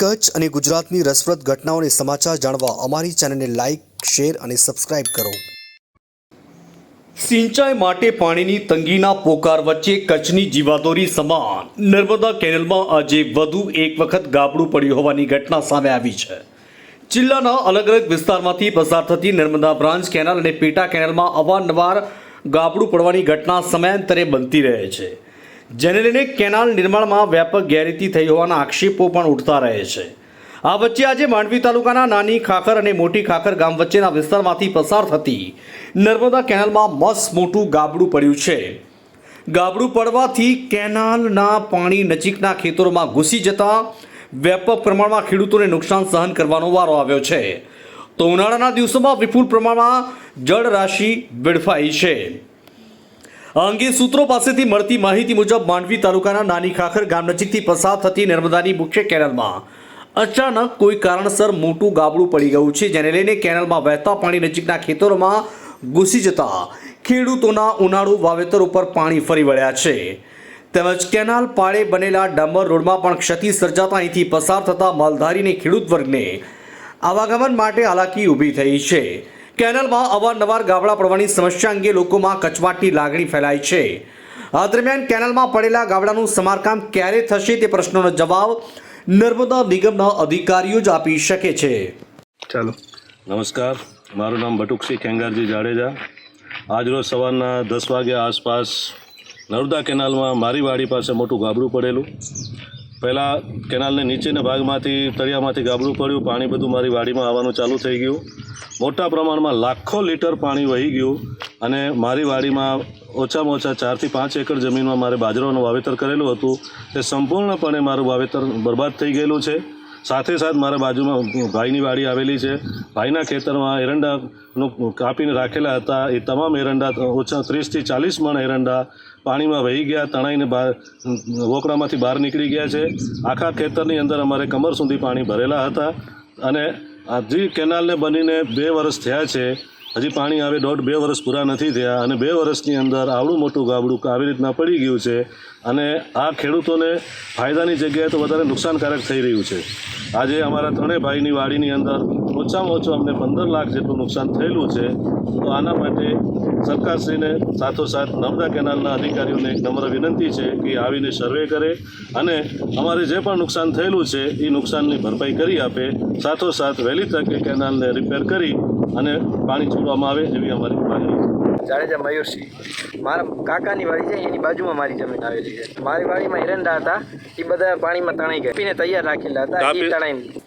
કચ્છ અને ગુજરાતની રસપ્રદ ઘટનાઓને સમાચાર જાણવા અમારી ચેનલને લાઇક શેર અને સબસ્ક્રાઇબ કરો. સિંચાઈ માટે પાણીની તંગીના પોકાર વચ્ચે કચ્છની જીવાદોરી સમાન. નર્મદા કેનલમાં આજે વધુ એક વખત ગાબડું પડ્યું હોવાની ઘટના સામે આવી છે. જિલ્લાના અલગ અલગ વિસ્તારમાંથી પસાર થતી નર્મદા બ્રાન્ચ કેનાલ અને પેટા કેનાલમાં અવારનવાર ગાબડું પડવાની ઘટના સમયાંતરે બનતી રહે છે. જેને લઈને કેનાલ નિર્માણમાં વ્યાપક ગેરરીતિ થઈ હોવાના આક્ષેપો પણ ઉઠતા રહે છે. આ વચ્ચે આજે માંડવી તાલુકાના નાની ખાખર અને મોટી ખાખર ગામ વચ્ચેના વિસ્તારમાંથી પસાર થતી નર્મદા કેનાલમાં મસ્ત મોટું ગાબડું પડ્યું છે. ગાબડું પડવાથી કેનાલના પાણી નજીકના ખેતરોમાં ઘૂસી જતા વ્યાપક પ્રમાણમાં ખેડૂતોને નુકસાન સહન કરવાનો વારો આવ્યો છે. તો ઉનાળાના દિવસોમાં વિપુલ પ્રમાણમાં જળ રાશિ વેડફાઈ છે. આ અંગે સૂત્રો પાસેથી મળતી માહિતી મુજબ માંડવી તાલુકાના નાની ખાખર ગામ નજીકથી પસાર થતી નર્મદાની મુખ્ય કેનાલમાં અચાનક કોઈ કારણસર મોટું ગાબડું પડી ગયું છે, જેને લઈને કેનાલમાં વહેતા પાણી નજીકના ખેતરોમાં ઘૂસી જતા ખેડૂતોના ઉનાળુ વાવેતર ઉપર પાણી ફરી વળ્યા છે. તેમજ કેનાલ પાળે બનેલા ડામર રોડમાં પણ ક્ષતિ સર્જાતા અહીંથી પસાર થતા માલધારીને ખેડૂત વર્ગને આવાગમન માટે હાલાકી ઊભી થઈ છે. કેનાલમાં અવારનવાર ગાબડા પડવાની સમસ્યા અંગે લોકોમાં કચવાટની લાગણી ફેલાય છે. આ દરમિયાન કેનાલમાં પડેલા ગાબડાનું સમારકામ ક્યારે થશે તે પ્રશ્નોનો જવાબ નર્મદા નિગમના અધિકારીઓ જ આપી શકે છે. ચાલો. નમસ્કાર. મારું નામ બટુકસિંહ ખેંગારજી જાડેજા. આજરોજ સવારના દસ વાગ્યા આસપાસ નર્મદા કેનાલમાં મારી વાડી પાસે મોટું ગાબડું પડેલું. પહેલાં કેનાલને નીચેના ભાગમાંથી તળિયામાંથી ગાબડું પડ્યું, પાણી બધું મારી વાડીમાં આવવાનું ચાલુ થઈ ગયું. મોટા પ્રમાણમાં લાખો લીટર પાણી વહી ગયું અને મારી વાડીમાં ઓછામાં ઓછા ચારથી પાંચ એકર જમીનમાં મારે બાજરાનું વાવેતર કરેલું હતું. તે સંપૂર્ણપણે મારું વાવેતર બરબાદ થઈ ગયેલું છે. સાથે સાથ મારા બાજુમાં ભાઈની વાડી આવેલી છે. ભાઈના ખેતરમાં એરંડાનું કાપીને રાખેલા હતા. એ તમામ એરંડા ઓછા ત્રીસથી ચાલીસ મણ એરંડા પાણીમાં વહી ગયા, તણાઈને બહાર વોકડામાંથી બહાર નીકળી ગયા છે. આખા ખેતરની અંદર અમારે કમર સુધી પાણી ભરેલા હતા. અને હજી કેનાલને બનીને બે વર્ષ થયા છે હજી પાણી આવે દોઢ બે વર્ષ પૂરા નથી થયા અને બે વર્ષની અંદર આવડું મોટું ગાબડું આવી રીતના પડી ગયું છે અને આ ખેડૂતોને ફાયદાની જગ્યાએ તો વધારે નુકસાનકારક થઈ રહ્યું છે. આજે અમારા ત્રણેય ભાઈની વાડીની અંદર ઓછામાં ઓછું અમને પંદર લાખ જેટલું નુકસાન થયેલું છે તો આના માટે સરકારશ્રીને સાથોસાથ નર્મદા કેનાલના અધિકારીઓને એક નમ્ર વિનંતી છે કે આવીને સર્વે કરે અને અમારે જે પણ નુકસાન થયેલું છે એ નુકસાનની ભરપાઈ કરી આપે સાથોસાથ વહેલી તકે કેનાલને રિપેર કરી અને પાણી છોડવામાં આવે એવી અમારી માંગણી છે. જાડેજા મયુરસિંહ મારા કાકાની વાડી છે એની બાજુમાં મારી જમીન આવેલી છે. મારી વાડીમાં એરંડા હતા એ બધા પાણીમાં તણાઈ ગયા. પીને તૈયાર રાખેલા હતા એ તણાઈ